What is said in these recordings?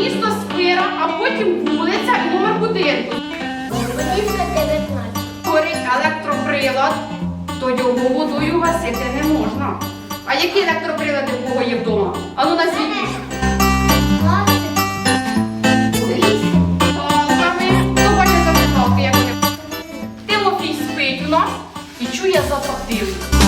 місто Спира, а потім вулиця і номер будинку. Вулиця Горить електроприлад, то його водою гасити не можна. А які електроприлади в кого є вдома? Ану на світі. Тимофій спить у нас і чує запах диву.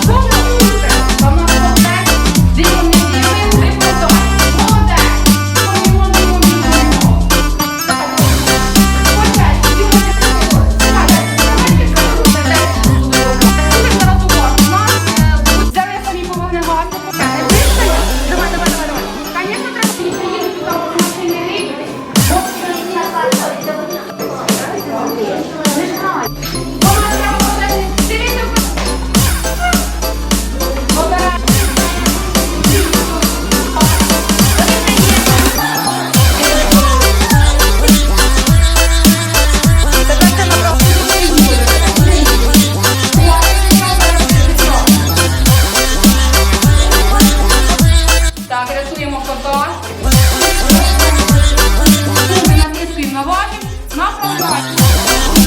Тобто, Отак. Натисуємо на важіль на фронтальні.